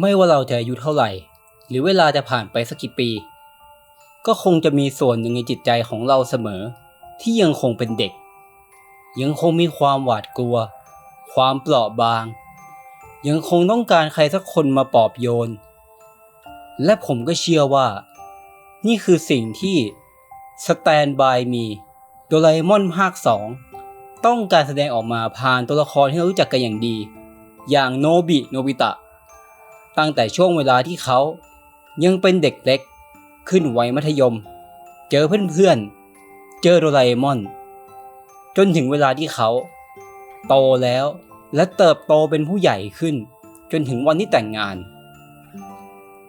ไม่ว่าเราจะอายุเท่าไหร่ หรือเวลาจะผ่านไปสักกี่ปี ก็คงจะมีส่วนหนึ่งในจิตใจของเราเสมอ ที่ยังคงเป็นเด็ก ยังคงมีความหวาดกลัว ความเปราะบาง ยังคงต้องการใครสักคนมาปลอบโยน และผมก็เชื่อว่า นี่คือสิ่งที่ Stand by Me โดราเอมอนภาค 2 ต้องการแสดงออกมาผ่านตัวละครที่เรารู้จักกันอย่างดี อย่างโนบิโนบิตะ ตั้งแต่ช่วงเวลาที่เขายังเป็นเด็กเล็ก ขึ้นวัยมัธยม เจอเพื่อนๆ เจอโดราเอมอน จนถึงเวลาที่เขา โตแล้วและเติบโตเป็นผู้ใหญ่ขึ้น จนถึงวันที่แต่งงาน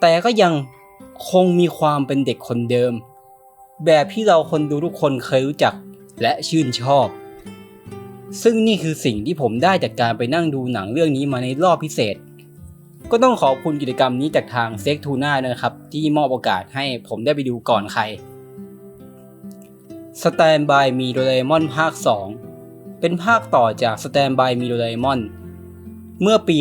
แต่ก็ยังคงมีความเป็นเด็กคนเดิม แบบที่เราคนดูทุกคนเคยรู้จักและชื่นชอบ ซึ่งนี่คือสิ่งที่ผมได้จากการไปนั่งดูหนังเรื่องนี้มาในรอบพิเศษ ก็ต้องขอบคุณกิจกรรมนี้จากทางเซ็กทูน่านะครับ ที่มอบโอกาสให้ผมได้ไปดูก่อนใคร Stand by Me โดราเอมอนภาค 2 เป็นภาคต่อจาก Stand by Me โดราเอมอนเมื่อปี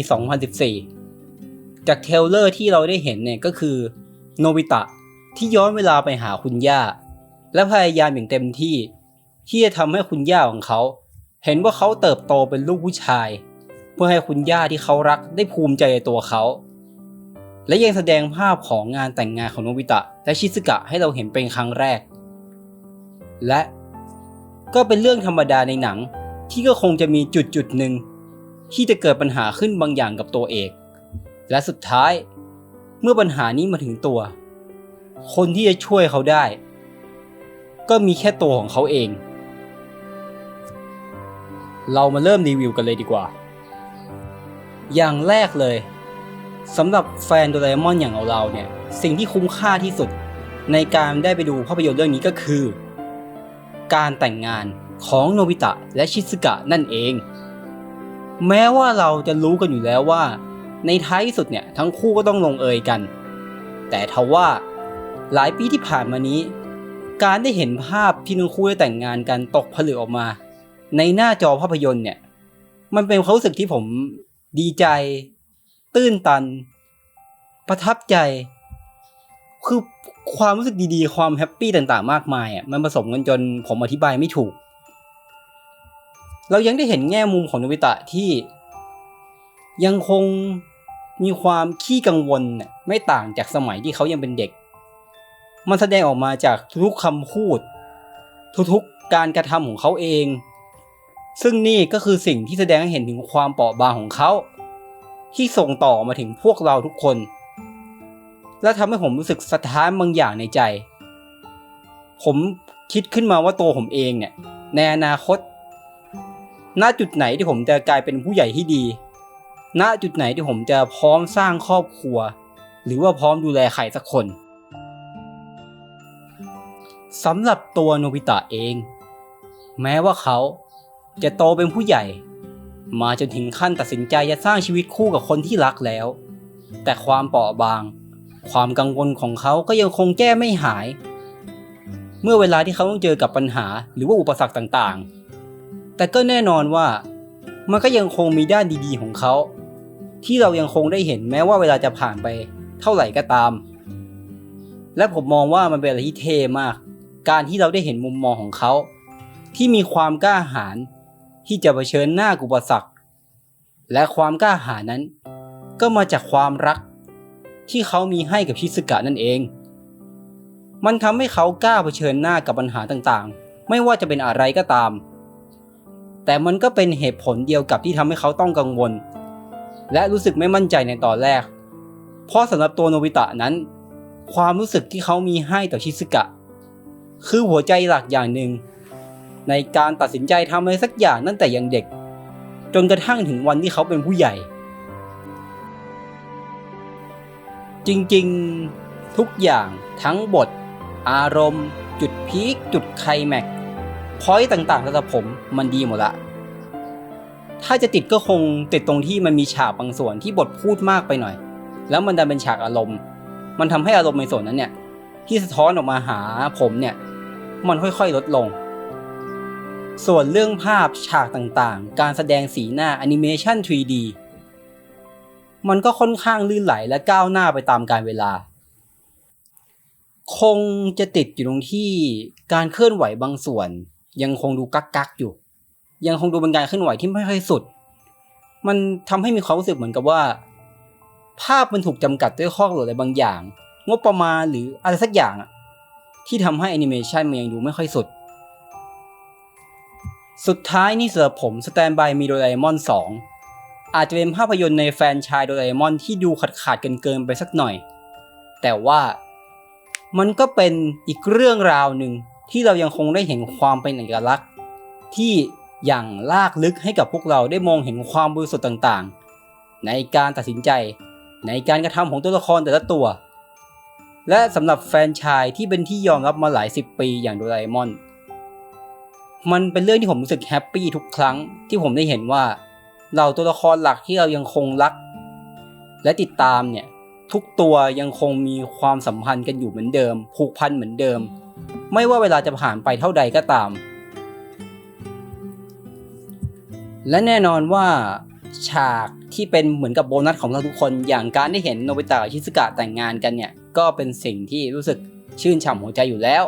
2014 จากเทเลอร์ที่เราได้เห็นเนี่ยก็คือโนบิตะที่ย้อนเวลาไปหาคุณย่า และพยายามอย่างเต็มที่ ที่จะทำให้คุณย่าของเขา เห็นว่าเขาเติบโตเป็นลูกผู้ชาย เพื่อให้คุณย่าที่เขารักได้ภูมิใจในตัวเขา และยังแสดงภาพของงานแต่งงานของโนบิตะ และชิซึกะให้เราเห็นเป็นครั้งแรก และก็เป็นเรื่องธรรมดาในหนังที่ก็คงจะมีจุดจุดหนึ่งที่จะเกิดปัญหาขึ้นบางอย่างกับตัวเอก และสุดท้าย เมื่อปัญหานี้มาถึงตัว คนที่จะช่วยเขาได้ ก็มีแค่ตัวของเขาเอง เรามาเริ่มรีวิวกันเลยดีกว่า อย่างแรกเลยสำหรับแฟนโดราเอมอนอย่างเราเนี่ย สิ่งที่คุ้มค่าที่สุดในการได้ไปดูภาพยนตร์เรื่องนี้ก็คือ การแต่งงานของโนบิตะและชิซึกะนั่นเอง แม้ว่าเราจะรู้กันอยู่แล้วว่า ในท้ายสุดเนี่ยทั้งคู่ก็ต้องลงเอยกัน แต่ทว่าหลายปีที่ผ่านมานี้ การได้เห็นภาพที่ทั้งคู่ได้แต่งงานกันตกผลึกออกมา ในหน้าจอภาพยนตร์เนี่ย มันเป็นความรู้สึกที่ผม ดีใจ ตื้นตัน ประทับใจ คือความรู้สึกดีๆ ความแฮปปี้ต่างๆ มากมายอะมันผสมกันจนผมอธิบายไม่ถูก เรายังได้เห็นแง่มุมของนบิตะที่ ยังคงมีความขี้กังวลไม่ต่างจากสมัยที่เขายังเป็นเด็ก มันแสดงออกมาจากทุกคำพูด ทุกๆการกระทำของเขาเอง ซึ่งนี่ก็คือสิ่งที่แสดงให้เห็นถึงความเปราะบางของเขา ที่ส่งต่อมาถึงพวกเราทุกคน และทำให้ผมรู้สึกสะท้านบางอย่างในใจ ผมคิดขึ้นมาว่าตัวผมเองเนี่ย ในอนาคต ณจุดไหนที่ผมจะกลายเป็นผู้ใหญ่ที่ดี ณจุดไหนที่ผมจะพร้อมสร้างครอบครัว หรือว่าพร้อมดูแลใครสักคนสำหรับตัวโนบิตะเอง แม้ว่าเขา จะโตเป็นผู้ใหญ่ มาจนถึงขั้นตัดสินใจจะสร้างชีวิตคู่กับคนที่รักแล้ว แต่ความเปราะบาง ความกังวลของเขาก็ยังคงแก้ไม่หาย เมื่อเวลาที่เขาต้องเจอกับปัญหาหรือว่าอุปสรรคต่างๆ แต่ก็แน่นอนว่ามันก็ยังคงมีด้านดีๆของเขา ที่เรายังคงได้เห็นแม้ว่าเวลาจะผ่านไปเท่าไหร่ก็ตาม และผมมองว่ามันเป็นอะไรที่เท่มาก การที่เราได้เห็นมุมมองของเขา ที่มีความกล้าหาญ ที่จะเผชิญหน้ากับอุปสรรค และความกล้าหาญนั้น ก็มาจากความรัก ที่เขามีให้กับชิซึกะนั่นเอง มันทำให้เขากล้าเผชิญหน้ากับปัญหาต่างๆ ไม่ว่าจะเป็นอะไรก็ตาม แต่มันก็เป็นเหตุผลเดียวกับที่ทำให้เขาต้องกังวล และรู้สึกไม่มั่นใจในตอนแรก เพราะสำหรับตัวโนบิตะนั้น ความรู้สึกที่เขามีให้ต่อชิซึกะ คือหัวใจหลักอย่างหนึ่ง ในการตัดสินใจทำอะไรสักอย่างตั้งแต่ยังเด็ก จนกระทั่งถึงวันที่เขาเป็นผู้ใหญ่ จริงๆทุกอย่างทั้งบท อารมณ์ จุดพีคจุดไคลแม็กพอยต์ต่างๆสำหรับผมมันดีหมดละ ถ้าจะติดก็คงติดตรงที่มันมีฉากบางส่วนที่บทพูดมากไปหน่อย แล้วมันดันเป็นฉากอารมณ์ มันทำให้อารมณ์ในส่วนนั้นเนี่ย ที่สะท้อนออกมาหาผมเนี่ย มันค่อยๆลดลง ส่วนเรื่องภาพฉากต่างๆ การแสดงสีหน้าแอนิเมชัน 3D มันก็ค่อนข้างลื่นไหลและก้าวหน้าไปตามกาลเวลา คงจะติดอยู่ตรงที่การเคลื่อนไหวบางส่วน ยังคงดูกักกักอยู่ ยังคงดูเป็นการเคลื่อนไหวที่ไม่ค่อยสุด มันทำให้มีความรู้สึกเหมือนกับว่า ภาพมันถูกจำกัดด้วยข้อกำหนดอะไรบางอย่าง งบประมาณหรืออะไรสักอย่างอะที่ทำให้แอนิเมชันมันยังดูไม่ค่อยสุด สุดท้ายนี่สำหรับผมสแตนบายมีโดราเอมอน 2 อาจจะเป็นภาพยนตร์ในแฟนชายโดราเอมอนที่ดูขาดขาดเกินเกินไปสักหน่อย แต่ว่ามันก็เป็นอีกเรื่องราวหนึ่งที่เรายังคงได้เห็นความเป็นเอกลักษณ์ ที่อย่างลากลึกให้กับพวกเราได้มองเห็นความบริสุทธิ์ต่างๆ ในการตัดสินใจในการกระทำของตัวละครแต่ละตัว และสำหรับแฟนชายที่เป็นที่ยอมรับมาหลายสิบปีอย่างโดราเอมอน มันเป็นเรื่องที่ผมรู้สึกแฮปปี้ทุกครั้งที่ผมได้เห็นว่าเหล่าตัวละครหลักที่เรายังคงรัก และติดตามเนี่ยทุกตัวยังคงมีความสัมพันธ์กันอยู่เหมือนเดิม ผูกพันเหมือนเดิม ไม่ว่าเวลาจะผ่านไปเท่าใดก็ตาม และแน่นอนว่าฉากที่เป็นเหมือนกับโบนัสของเราทุกคน อย่างการได้เห็นโนบิตะกับชิซึกะแต่งงานกันเนี่ยก็เป็นสิ่งที่รู้สึกชื่นฉ่ำหัวใจอยู่แล้ว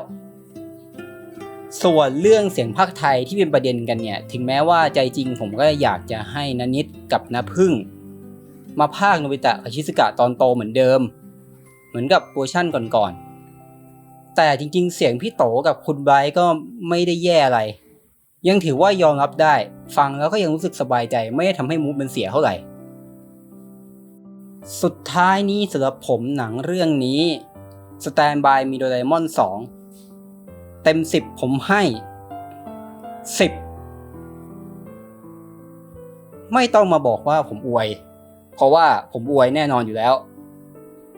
ส่วนเรื่องเสียงภาคไทยที่เป็นประเด็นกันเนี่ย ถึงแม้ว่าใจจริงผมก็อยากจะให้นานิดกับนาพึ่ง มาภาคโนบิตะกับชิซึกะตอนโตเหมือนเดิม เหมือนกับเวอร์ชั่นก่อนๆ แต่จริงๆ เสียงพี่โตกับคุณไบร์ก็ไม่ได้แย่อะไร ยังถือว่ายอมรับได้ ฟังแล้วก็ยังรู้สึกสบายใจไม่ได้ทำให้มูดมันเสียเท่าไหร่ สุดท้ายนี้สำหรับผมหนังเรื่องนี้ Stand by มีโดราเอมอน2 เต็ม10ผมให้10ไม่ต้องมาบอกว่าผมอวย เพราะว่าผมอวยแน่นอนอยู่แล้ว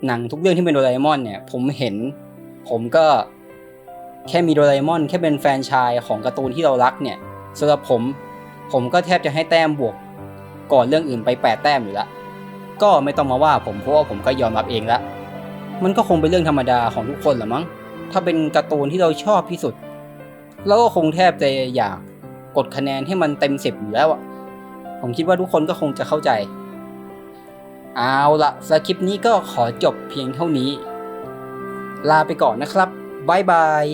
หนังทุกเรื่องที่เป็นโดราเอมอนเนี่ย ผมเห็น ผมก็แค่มีโดราเอมอนแค่เป็นแฟนชายของการ์ตูนที่เรารักเนี่ยสำหรับผม ผมก็แทบจะให้แต้มบวก ก่อนเรื่องอื่นไปแปดแต้มอยู่ละก็ไม่ต้องมาว่าผมเพราะว่าผมก็ยอมรับเองละมันก็คงเป็นเรื่องธรรมดาของทุกคนแหละมั้ง ถ้าเป็นการ์ตูนที่เราชอบที่สุด เราก็คงแทบจะอยากกดคะแนนให้มันเต็มสิบอยู่แล้วอะผมคิดว่าทุกคนก็คงจะเข้าใจ เอาละสคริปต์นี้ก็ขอจบเพียงเท่านี้ ลาไปก่อนนะครับ บ๊ายบาย